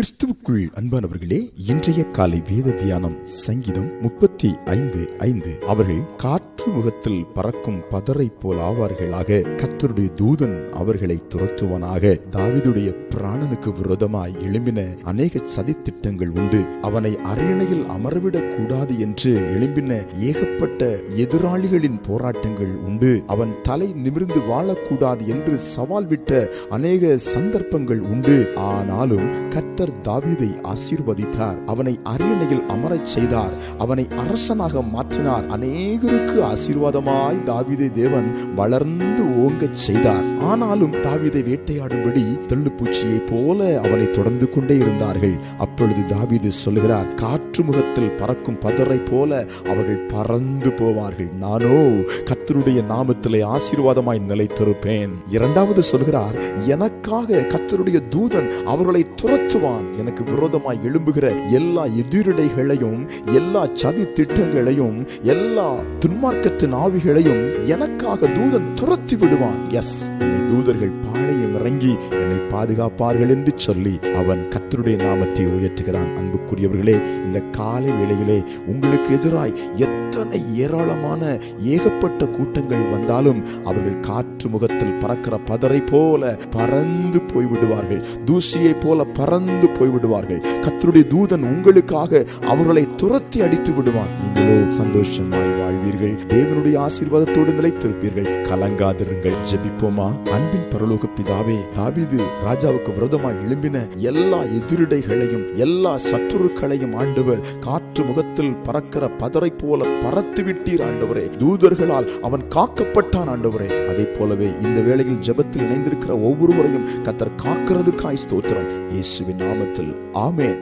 கிறிஸ்துவுக்குள் அன்பானவர்களே இன்றைய காலை வேத தியானம் சங்கீதம் முப்பத்தி ஐந்து ஐந்து. அவர்கள் காற்று முகத்தில் பறக்கும் பதரை போல் ஆவார்களாக. கத்தருடைய தூதன் அவர்களை துரத்துவனாக. தாவிதுடைய பிராணனுக்கு விரோதமாய் எழும்பின அநேக சதித்திட்டங்கள் உண்டு. அவனை அரியணையில் அமரவிடக் கூடாது என்று எழும்பின ஏகப்பட்ட எதிராளிகளின் போராட்டங்கள் உண்டு. அவன் தலை நிமிர்ந்து வாழக்கூடாது என்று சவால் விட்ட அநேக சந்தர்ப்பங்கள் உண்டு. ஆனாலும் கத்தர் தாவீதை ஆசீர்வதித்தார். அவனை அரியணையில் அமரச் செய்தார். அவனை அரசனாக மாற்றினார். அநேகருக்கு ஆசீர்வாதமாய் தாவிதை தேவன் வளர்ந்து ஓங்கச் செய்தார். ஆனாலும் தாவீதை வேட்டையாடும்படி தெள்ளுப்பூச்சியை போல அவனை தொடர்ந்து கொண்டே இருந்தார்கள். அப்பொழுது தாவீது சொல்லுகிறார் காற்று முகத்தில் பறக்கும் பதரை போல அவர்கள் பறந்து போவார்கள். நானோ கத்தருடைய நாமத்திலே ஆசீர்வாதமாய் நிலைத்திருப்பேன். இரண்டாவது சொல்கிறார் எனக்காக கத்தருடைய தூதன் அவர்களை துரத்துவான். எனக்கு விரோதமாய் எழும்புகிற எல்லா எதிரடைகளையும் எல்லா சதி திட்டங்களையும் எல்லா துன்மார்க்கத்தின் ஆவிகளையும் எனக்காக தூதன் துரத்தி விடுவான். எஸ் தூதர்கள் பாளையம் இறங்கி என்னை பாதுகாப்பார்கள் என்று சொல்லி அவன் கத்தருடைய நாமத்தை உயர்த்துகிறான். அன்புக்குரியவர்களே இந்த காலை வேளையிலே உங்களுக்கு எதிராய் எத்தனை ஏராளமான ஏகப்பட்ட கூட்டங்கள் வந்தாலும் அவர்கள் காற்று முகத்தில் பறக்கிற பதரை போல பறந்து போய்விடுவார்கள். தூசியை போல பறந்து போய்விடுவார்கள். கத்தருடைய தூதன் உங்களுக்காக அவர்களை துரத்தி அடித்து விடுவான். நீங்களோ சந்தோஷமாய் வாழ்வீர்கள். தேவனுடைய ஆசீர்வாதத்தோடு நிலைத்திருப்பீர்கள். கலங்காதிருங்கள். ஜெபிப்போமா? அன்பின் பரலோக பிதாவே தாவீது ராஜாவுக்கு விரோதமாய் எழும்பின எல்லா எதிரிடைகளையும் எல்லா சத்துருக்களையும் ஆண்டவர் காற்று முகத்தில் பறக்கிற பதரை போல பறத்து விட்டீர் ஆண்டவரே. தூதர்களால் அவன் காக்கப்பட்டான் ஆண்டவரே. அதே போலவே இந்த வேளையில் ஜெபத்தில் இணைந்திருக்கிற ஒவ்வொருவரையும் கத்தர் காக்கிறதுக்காய் ஸ்தோத்திரம். இயேசுவின் நாமத்தில். ஆமே